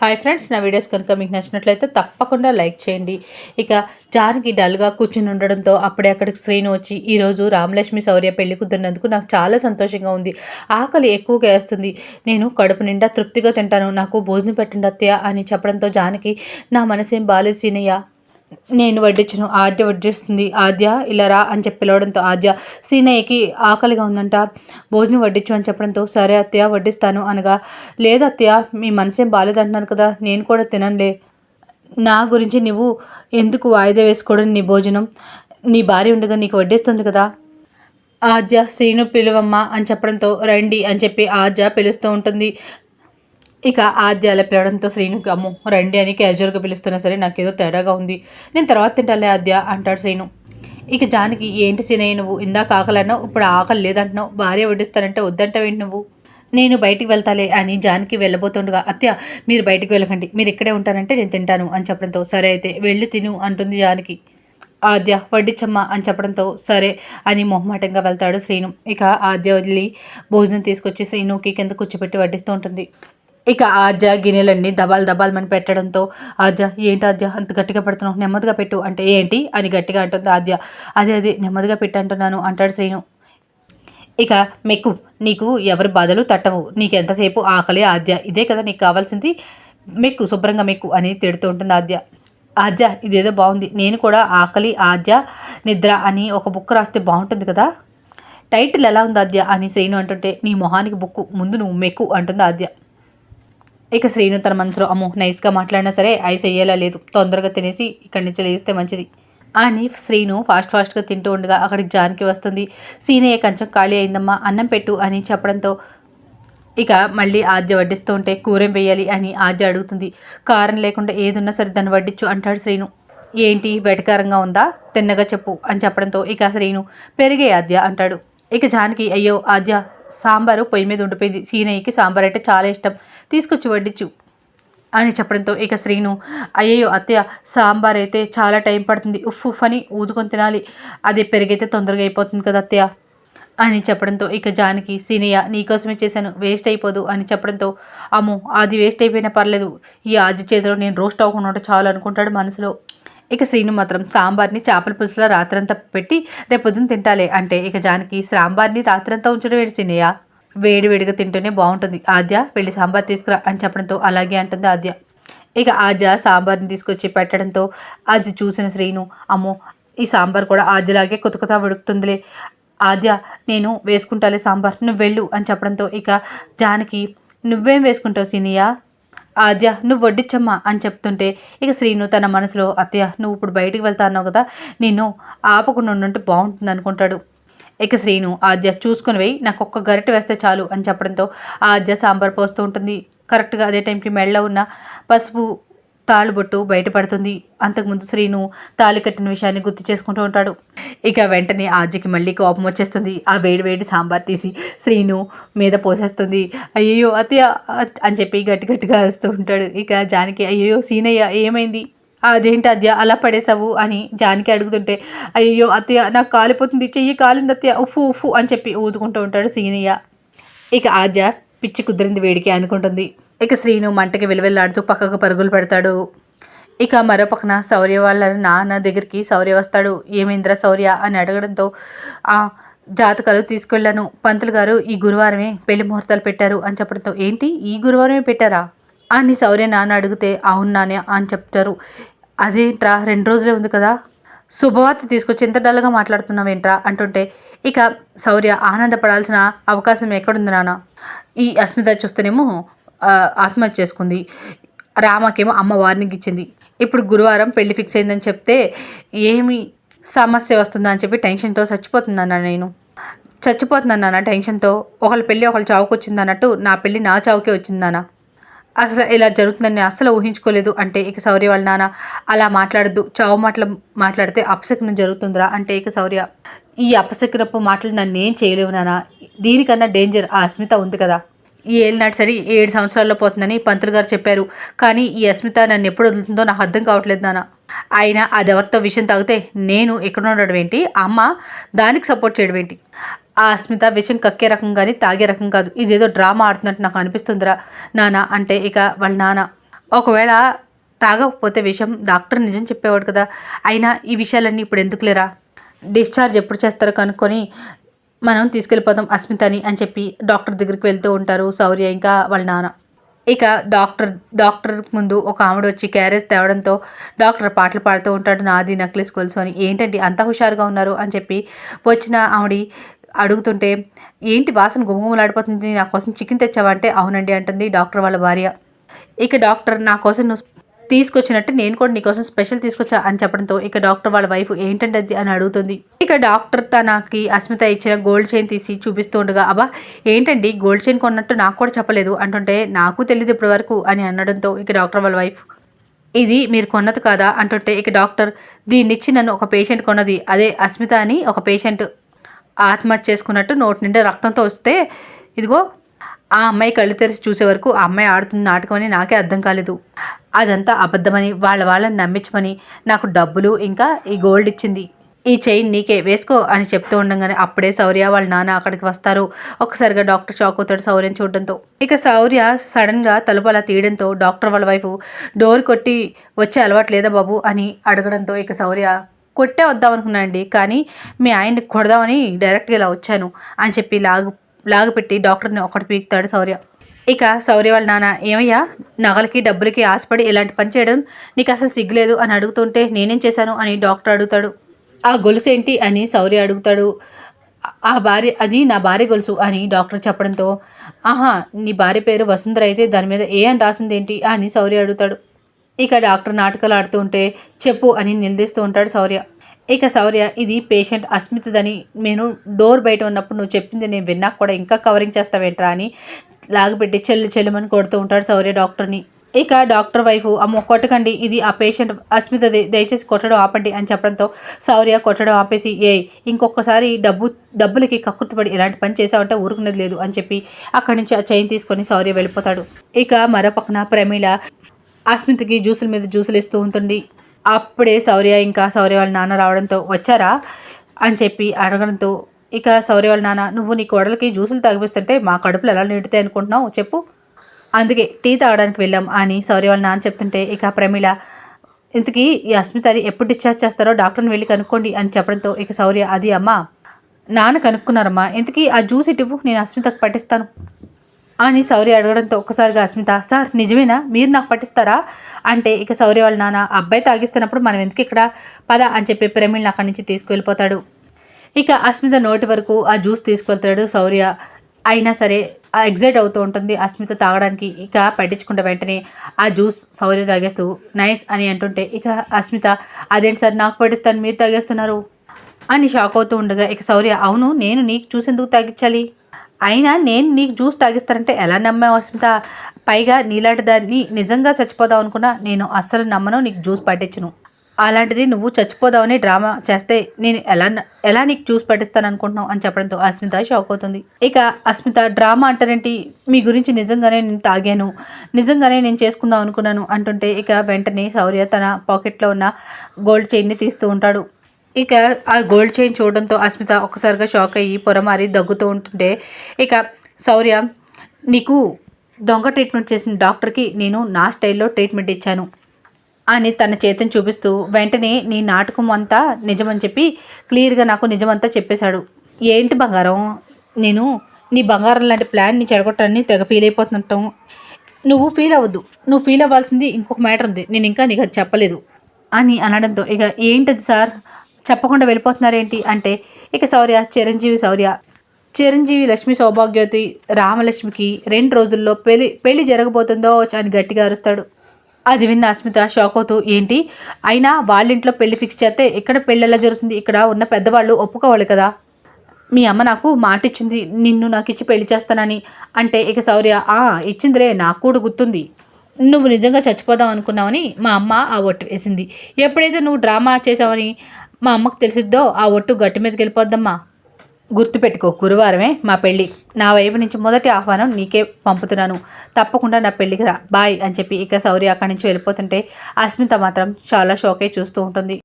Hi friends నా videos కనుక మీకు నచ్చినట్లయితే తప్పకుండా లైక్ చేయండి. ఇక జానకి డల్గా కూర్చుని ఉండడంతో అప్పుడే అక్కడికి శ్రీను వచ్చి ఈరోజు రామలక్ష్మి శౌర్య పెళ్ళి కుదిరినందుకు నాకు చాలా సంతోషంగా ఉంది. ఆకలి ఎక్కువగా వేస్తుంది. నేను కడుపు నిండా తృప్తిగా తింటాను. నాకు భోజనం పెట్టండి అత్తయ్య అని చెప్పడంతో జానకి నా మనసేం బాలేదు సీనయ్య. నేను వడ్డించను ఆద్య వడ్డిస్తుంది. ఆద్య ఇలా రా అని చెప్పి పిలవడంతో ఆద్య సీనయ్యకి ఆకలిగా ఉందంట. భోజనం వడ్డించు అని చెప్పడంతో సరే అత్తయ్య వడ్డిస్తాను అనగా లేదు అత్తయ్య మీ మనసేం బాగాలేదంటున్నాను కదా నేను కూడా తిననులే నా గురించి నువ్వు ఎందుకు వాయిదా వేసుకోవడం నీ భోజనం? నీ భార్య ఉండగా నీకు వడ్డిస్తుంది కదా. ఆద్య శ్రీను పిలువమ్మ అని చెప్పడంతో రండి అని చెప్పి ఆద్య పిలుస్తూ ఉంటుంది. ఇక ఆద్యాల పిలవడంతో శ్రీనుకి అమ్ము రండి అని క్యాజువల్గా పిలుస్తున్నా సరే నాకేదో తేడాగా ఉంది. నేను తర్వాత తింటాలే ఆద్య అంటాడు శ్రీను. ఇక జానకి ఏంటి సినయ్య నువ్వు ఇందాక ఆకలన్నావు ఇప్పుడు ఆకలి లేదంటున్నావు భార్య వడ్డిస్తానంటే వద్దంటావేంటి నువ్వు? నేను బయటికి వెళ్తాలే అని జానకి వెళ్ళబోతుండగా అత్య మీరు బయటికి వెళ్ళకండి మీరు ఇక్కడే ఉంటానంటే నేను తింటాను అని చెప్పడంతో సరే అయితే వెళ్ళి తిను అంటుంది జానకి. ఆద్య వడ్డిచ్చమ్మ అని చెప్పడంతో సరే అని మొహమాటంగా వెళ్తాడు శ్రీను. ఇక ఆద్య వదిలి భోజనం తీసుకొచ్చి శ్రీనుకి కింద కూర్చోబెట్టి వడ్డిస్తూ ఉంటుంది. ఇక ఆజ గిన్నెలన్నీ దబాల్ దబాల్మని పెట్టడంతో ఆజ ఏంటి ఆద్య అంత గట్టిగా పెడుతున్నావు నెమ్మదిగా పెట్టు. అంటే ఏంటి? అని గట్టిగా అంటుంది ఆద్య. అదే అది నెమ్మదిగా పెట్టి అంటున్నాను అంటాడు శ్రీను. ఇక మెక్కు నీకు ఎవరి బాధలు తట్టవు నీకు ఎంతసేపు ఆకలి ఆద్య? ఇదే కదా నీకు కావాల్సింది? మెక్కు శుభ్రంగా మెక్కు అని తిడుతూ ఉంటుంది ఆద్య. ఆద్య ఇదేదో బాగుంది నేను కూడా ఆకలి ఆద్య నిద్ర అని ఒక బుక్ రాస్తే బాగుంటుంది కదా? టైటిల్ ఎలా ఉంది ఆద్య? అని శ్రీను అంటుంటే నీ మొహానికి బుక్కు ముందు నువ్వు మెక్కు అంటుంది ఆద్య. ఇక శ్రీను తన మనసులో అమ్మో నైస్గా మాట్లాడినా సరే ఐస్ అయ్యేలా లేదు తొందరగా తినేసి ఇక్కడి నుంచి లేస్తే మంచిది. అని శ్రీను ఫాస్ట్ ఫాస్ట్గా తింటూ ఉండగా అక్కడికి జానికి వస్తుంది. సీనయ్య కంచం ఖాళీ అయిందమ్మా అన్నం పెట్టు అని చెప్పడంతో ఇక మళ్ళీ ఆద్య వడ్డిస్తూ ఉంటే కూరేం వేయాలి అని ఆద్య అడుగుతుంది. కారం లేకుండా ఏదున్నా సరే దాన్ని వడ్డించు అంటాడు శ్రీను. ఏంటి వెటకారంగా ఉందా? తిన్నగా చెప్పు అని చెప్పడంతో ఇక శ్రీను పెరిగే ఆద్య అంటాడు. ఇక జానకి అయ్యో ఆద్య సాంబారు పొయ్యి మీద ఉండిపోయింది. సీనయ్యకి సాంబార్ అంటే చాలా ఇష్టం. తీసుకొచ్చి వడ్డించు అని చెప్పడంతో ఇక శ్రీను అయ్యయ్యో అత్తయ్య సాంబార్ అయితే చాలా టైం పడుతుంది. ఉఫ్ ఉఫ్ అని ఊదుకొని తినాలి. అదే పెరిగైతే తొందరగా అయిపోతుంది కదా అత్తయ్య అని చెప్పడంతో ఇక జానకి సీనయ్య నీకోసమే చేశాను వేస్ట్ అయిపోదు అని చెప్పడంతో అమ్మో అది వేస్ట్ అయిపోయినా పర్లేదు. ఈ ఆది చేతిలో నేను రోస్ట్ అవ్వకుండా ఉంటే చాలు అనుకుంటాడు మనసులో. ఇక శ్రీను మాత్రం సాంబార్ని చేపల పులుసులో రాత్రంతా పెట్టి రేపొద్దున తింటాలే. అంటే ఇక జానకి సాంబార్ని రాత్రంతా ఉంచడం వేడి సీనయ్య? వేడివేడిగా తింటేనే తింటూనే బాగుంటుంది. ఆద్య వెళ్ళి సాంబార్ తీసుకురా అని చెప్పడంతో అలాగే అంటుంది ఆద్య. ఇక ఆద్య సాంబార్ని తీసుకొచ్చి పెట్టడంతో అది చూసిన శ్రీను అమ్మో ఈ సాంబార్ కూడా ఆద్యలాగే కొత్త కొత్త ఉడుకుతుందిలే ఆద్య నేను వేసుకుంటాలే సాంబార్ నువ్వు వెళ్ళు అని చెప్పడంతో ఇక జానకి నువ్వేం వేసుకుంటావు సీనియా ఆద్య నువ్వు వడ్డిచ్చమ్మా అని చెప్తుంటే ఇక శ్రీను తన మనసులో అత్తయ్య నువ్వు ఇప్పుడు బయటికి వెళ్తా అన్నావు కదా నిన్ను ఆపకుండా ఉండుంటే బాగుంటుంది అనుకుంటాడు. ఇక శ్రీను ఆద్య చూసుకుని పోయి నాకు ఒక్క గరిటె వేస్తే చాలు అని చెప్పడంతో ఆద్య సాంబార్ పోస్తూ ఉంటుంది. కరెక్ట్గా అదే టైంకి మెళ్ళ ఉన్న పసుపు తాళుబొట్టు బయటపడుతుంది. అంతకుముందు శ్రీను తాళి కట్టిన విషయాన్ని గుర్తు చేసుకుంటూ ఉంటాడు. ఇక వెంటనే ఆజ్యకి మళ్ళీ కోపం వచ్చేస్తుంది. ఆ వేడి వేడి సాంబార్ తీసి శ్రీను మీద పోసేస్తుంది. అయ్యో అత్తయ్య అని చెప్పి గట్టి గట్టిగా అరుస్తూ ఉంటాడు. ఇక జానకి అయ్యో సీనయ్య ఏమైంది? అదేంటి అద్య అలా పడేసావు అని జానికి అడుగుతుంటే అయ్యో అత్తయ్య నాకు కాలిపోతుంది చెయ్యి కాలింది అత్తయ్య. ఉఫు ఉఫు అని చెప్పి ఊదుకుంటూ ఉంటాడు సీనయ్య. ఇక ఆద్య పిచ్చి కుదిరింది వేడికి అనుకుంటుంది ఇక శ్రీను మంటకి విలువెల్లాడుతూ పక్కకు పరుగులు పెడతాడు. ఇక మరో పక్కన శౌర్య వాళ్ళ నాన్న దగ్గరికి శౌర్య వస్తాడు. ఏమైందిరా శౌర్య? అని అడగడంతో ఆ జాతకాలు తీసుకెళ్ళాను. పంతులు గారు ఈ గురువారమే పెళ్ళి ముహూర్తాలు పెట్టారు అని చెప్పడంతో ఏంటి? ఈ గురువారమే పెట్టారా? అని శౌర్య నాన్న అడిగితే అవును నానే అని చెప్తారు. అదేంట్రా? రెండు రోజులే ఉంది కదా. శుభవార్త తీసుకొచ్చి ఎంత డల్గా మాట్లాడుతున్నావేంట్రా? అంటుంటే ఇక శౌర్య ఆనందపడాల్సిన అవకాశం ఎక్కడుంది నాన్న? ఈ అస్మిత చూస్తేనేమో ఆత్మహత్య చేసుకుంది. రామకేమో అమ్మ వార్నింగ్ ఇచ్చింది. ఇప్పుడు గురువారం పెళ్ళి ఫిక్స్ అయిందని చెప్తే ఏమి సమస్య వస్తుందా అని చెప్పి టెన్షన్తో చచ్చిపోతుందన్నా నేను? చచ్చిపోతుందన్న టెన్షన్తో? ఒకళ్ళ పెళ్ళి ఒకళ్ళు చావుకు వచ్చింది అన్నట్టు నా పెళ్ళి నా చావుకే వచ్చిందన్న అసలు ఇలా జరుగుతుందని అసలు ఊహించుకోలేదు. అంటే ఇక శౌర్య వాళ్ళ నాన్న అలా మాట్లాడద్దు. చావు మాటలు మాట్లాడితే అపశకునం జరుగుతుందిరా అంటే ఇక శౌర్య. ఈ అపశకునప్పు మాటలు నన్ను ఏం చేయలేవు నాన్న. దీనికన్నా డేంజర్ ఆ అస్మిత ఉంది కదా. ఏళ్ళ నర్సరీ ఏడు సంవత్సరాల్లో పోతుందని పంతులు గారు చెప్పారు. కానీ ఈ అస్మిత నన్ను ఎప్పుడు వదులుతుందో నాకు అర్థం కావట్లేదు నాన్న. అయినా అది ఎవరితో విషయం తాగితే నేను ఎక్కడ ఉండడం ఏంటి? అమ్మ దానికి సపోర్ట్ చేయడం ఏంటి? ఆ అస్మిత విషయం కక్కే రకం కానీ తాగే రకం కాదు. ఇదేదో డ్రామా ఆడుతున్నట్టు నాకు అనిపిస్తుందిరా నాన్న అంటే ఇక వాళ్ళ నాన్న. ఒకవేళ తాగకపోతే విషయం డాక్టర్ నిజం చెప్పేవాడు కదా. అయినా ఈ విషయాలన్నీ ఇప్పుడు ఎందుకు లేరా డిశ్చార్జ్ ఎప్పుడు చేస్తారో కనుక్కొని మనం తీసుకెళ్ళిపోదాం అస్మితని అని చెప్పి డాక్టర్ దగ్గరికి వెళ్తూ ఉంటారు శౌర్య ఇంకా వాళ్ళ నాన్న. ఇక డాక్టర్ డాక్టర్ ముందు ఒక ఆవిడ వచ్చి క్యారేజ్ తేవడంతో డాక్టర్ పాటలు పాడుతూ ఉంటాడు నాది నక్లెస్ గొలుసు అని. ఏంటండి అంత హుషారుగా ఉన్నారు అని చెప్పి వచ్చిన ఆవిడ అడుగుతుంటే ఏంటి వాసన గుమగుమలాడిపోతుంది నా కోసం చికెన్ తెచ్చావా? అంటే అవునండి అంటుంది డాక్టర్ వాళ్ళ భార్య. ఇక డాక్టర్ నా కోసం నువ్వు తీసుకొచ్చినట్టు నేను కూడా నీకోసం స్పెషల్ తీసుకొచ్చా అని చెప్పడంతో ఇక డాక్టర్ వాళ్ళ వైఫ్ ఏంటంటే అది అని అడుగుతుంది. ఇక డాక్టర్ తనకి అస్మిత ఇచ్చిన గోల్డ్ చైన్ తీసి చూపిస్తూ ఉండగా అబ్బా ఏంటండి గోల్డ్ చైన్ కొన్నట్టు నాకు కూడా చెప్పలేదు. అంటుంటే నాకు తెలియదు ఇప్పటి వరకు అని అనడంతో ఇక డాక్టర్ వాళ్ళ వైఫ్ ఇది మీరు కొన్నది కాదా? అంటుంటే ఇక డాక్టర్ దీన్ని ఇచ్చి నన్ను ఒక పేషెంట్ కొన్నది. అదే అస్మిత అని ఒక పేషెంట్ ఆత్మహత్య చేసుకున్నట్టు నోటి నిండా రక్తంతో వస్తే ఇదిగో ఆ అమ్మాయి కళ్ళు తెరిచి చూసే వరకు ఆ అమ్మాయి ఆడుతున్న నాటకం అని నాకే అర్థం కాలేదు. అదంతా అబద్ధమని వాళ్ళ వాళ్ళని నమ్మించమని నాకు డబ్బులు ఇంకా ఈ గోల్డ్ ఇచ్చింది. ఈ చైన్ నీకే వేసుకో అని చెప్తూ ఉండగానే అప్పుడే శౌర్య వాళ్ళ నాన్న అక్కడికి వస్తారు. ఒక్కసారిగా డాక్టర్ షాక్ అవుతాడు శౌర్యం చూడడంతో. ఇక శౌర్య సడన్గా తలుపు అలా తీయడంతో డాక్టర్ వాళ్ళ వైపు డోర్ కొట్టి వచ్చే అలవాటు లేదా బాబు? అని అడగడంతో ఇక శౌర్య కొట్టే వద్దాం అనుకున్నానండి కానీ మీ ఆయన్ని కొడదామని డైరెక్ట్గా ఇలా వచ్చాను అని చెప్పి లాగు లాగపెట్టి డాక్టర్ని ఒకటి పీకుతాడు శౌర్య. ఇక శౌర్య వాళ్ళ నాన్న ఏమయ్యా నగలకి డబ్బులకి ఆశపడి ఇలాంటి పని చేయడం నీకు అసలు సిగ్గులేదు? అని అడుగుతుంటే నేనేం చేశాను? అని డాక్టర్ అడుగుతాడు. ఆ గొలుసు ఏంటి? అని శౌర్య అడుగుతాడు. ఆ భార్య అది నా భార్య గొలుసు అని డాక్టర్ చెప్పడంతో ఆహా నీ భార్య పేరు వసుంధర అయితే దాని మీద ఏ అని రాసింది ఏంటి? అని శౌర్య అడుగుతాడు. ఇక డాక్టర్ నాటకాలు ఆడుతూ ఉంటే చెప్పు అని నిలదీస్తూ ఉంటాడు శౌర్య. ఇక శౌర్య ఇది పేషెంట్ అస్మితదని నేను డోర్ బయట ఉన్నప్పుడు నువ్వు చెప్పింది నేను విన్నాక కూడా ఇంకా కవరింగ్ చేస్తావేంట్రా అని లాగిపెట్టి చెల్లు చెల్లుమని కొడుతూ ఉంటాడు శౌర్య డాక్టర్ని. ఇక డాక్టర్ వైఫ్ అమ్మ కొట్టకండి ఇది ఆ పేషెంట్ అస్మితది దయచేసి కొట్టడం ఆపండి అని చెప్పడంతో శౌర్య కొట్టడం ఆపేసి ఏ ఇంకొకసారి డబ్బు డబ్బులకి కక్కుర్తిపడి ఇలాంటి పని చేసావంటే ఊరుకునేది లేదు అని చెప్పి అక్కడి నుంచి ఆ చైన్ తీసుకొని శౌర్య వెళ్ళిపోతాడు. ఇక మరో పక్కన ప్రమీల అస్మితకి జ్యూసుల మీద జ్యూసులు ఇస్తూ ఉంటుంది. అప్పుడే శౌర్య ఇంకా శౌర్య వాళ్ళ నాన్న రావడంతో వచ్చారా అని చెప్పి అడగడంతో ఇక శౌర్య వాళ్ళ నాన్న నువ్వు నీ కోడలకి జ్యూసులు తాగిపిస్తుంటే మా కడుపులు ఎలా నిండుతాయి అనుకుంటున్నావు? చెప్పు. అందుకే టీ తాగడానికి వెళ్ళాం అని శౌర్య వాళ్ళ నాన్న చెప్తుంటే ఇక ప్రమీల ఇంతకీ ఈ అస్మితని ఎప్పుడు డిశ్చార్జ్ చేస్తారో డాక్టర్ని వెళ్ళి కనుక్కోండి అని చెప్పడంతో ఇక శౌర్య అది అమ్మ నాన్న కనుక్కున్నారమ్మా ఇంతకీ ఆ జ్యూస్ ఇటువు నేను అస్మితకు పట్టిస్తాను. అని శౌర్య అడగడంతో ఒక్కసారిగా అస్మిత సార్ నిజమేనా? మీరు నాకు పట్టిస్తారా? అంటే ఇక శౌర్య వాళ్ళ నాన్న అబ్బాయి తాగిస్తున్నప్పుడు మనం ఎందుకు ఇక్కడ? పద అని చెప్పి ప్రమీల్ని అక్కడి నుంచి తీసుకువెళ్ళిపోతాడు. ఇక అస్మిత నోటి వరకు ఆ జ్యూస్ తీసుకెళ్తాడు శౌర్య అయినా సరే ఎగ్జైట్ అవుతూ ఉంటుంది అస్మిత తాగడానికి. ఇక పట్టించుకుంటే వెంటనే ఆ జ్యూస్ శౌర్య తాగేస్తూ నైస్ అని అంటుంటే ఇక అస్మిత అదేంటి సార్ నాకు పట్టిస్తాను మీరు తాగేస్తున్నారు? అని షాక్ అవుతూ ఉండగా ఇక శౌర్య అవును నేను నీకు చూసేందుకు తాగించాలి అయినా నేను నీకు జ్యూస్ తాగిస్తానంటే ఎలా నమ్మావు అస్మిత? పైగా నీలాంటి దాన్ని నిజంగా చచ్చిపోదాం అనుకున్నా నేను అస్సలు నమ్మను నీకు జ్యూస్ పట్టించను అలాంటిది నువ్వు చచ్చిపోదామని డ్రామా చేస్తే నేను ఎలా ఎలా నీకు జ్యూస్ పట్టిస్తాను అనుకుంటున్నావు అని చెప్పడంతో అస్మిత షాక్ అవుతుంది ఇక అస్మిత డ్రామా అంటారేంటి? మీ గురించి నిజంగానే నేను తాగాను నిజంగానే నేను చేసుకుందాం అనుకున్నాను అంటుంటే ఇక వెంటనే శౌర్య తన పాకెట్లో ఉన్న గోల్డ్ చైన్ని తీస్తూ ఉంటాడు. ఇక ఆ గోల్డ్ చైన్ చూడడంతో అస్మిత ఒక్కసారిగా షాక్ అయ్యి పొరమారి దగ్గుతూ ఉంటుంటే ఇక శౌర్య నీకు దొంగ ట్రీట్మెంట్ చేసిన డాక్టర్కి నేను నా స్టైల్లో ట్రీట్మెంట్ ఇచ్చాను అని తన చేతిని చూపిస్తూ వెంటనే నీ నాటకం అంతా నిజమని చెప్పి క్లియర్గా నాకు నిజమంతా చెప్పేశాడు. ఏంటి బంగారం? నేను నీ బంగారం లాంటి ప్లాన్ని చెడగొట్టని తెగ ఫీల్ అయిపోతుంటాం. నువ్వు ఫీల్ అవ్వద్దు. నువ్వు ఫీల్ అవ్వాల్సింది ఇంకొక మ్యాటర్ ఉంది. నేను ఇంకా నీకు అది చెప్పలేదు. అని అనడంతో ఇక ఏంటది సార్? చెప్పకుండా వెళ్ళిపోతున్నారేంటి అంటే ఇక శౌర్య చిరంజీవి శౌర్య. చిరంజీవి లక్ష్మి సౌభాగ్యవతి రామలక్ష్మికి రెండు రోజుల్లో పెళ్ళి పెళ్ళి జరగబోతుందో అని గట్టిగా అరుస్తాడు. అది విన్న అస్మిత షాక్ అవుతూ ఏంటి? అయినా వాళ్ళ ఇంట్లో పెళ్ళి ఫిక్స్ చేస్తే ఇక్కడ పెళ్ళి ఎలా జరుగుతుంది? ఇక్కడ ఉన్న పెద్దవాళ్ళు ఒప్పుకోవాలి కదా. మీ అమ్మ నాకు మాట ఇచ్చింది నిన్ను నాకు ఇచ్చి పెళ్ళి చేస్తానని. అంటే ఇక శౌర్య ఆ ఇచ్చిందిరే నాకు కూడా గుర్తుంది. నువ్వు నిజంగా చచ్చిపోదాం అనుకున్నావని మా అమ్మ ఆ ఒట్టు వేసింది. ఎప్పుడైతే నువ్వు డ్రామా చేసావని మా అమ్మకు తెలిసిద్దో ఆ ఒట్టు గట్టి మీదకి వెళ్ళిపోద్దమ్మా. గుర్తుపెట్టుకో గురువారమే మా పెళ్ళి. నా వైపు నుంచి మొదటి ఆహ్వానం నీకే పంపుతున్నాను. తప్పకుండా నా పెళ్ళికి రా. బాయ్ అని చెప్పి ఇక సౌరి అక్కడి నుంచి వెళ్ళిపోతుంటే అస్మిత మాత్రం చాలా షోకే చూస్తూ ఉంటుంది.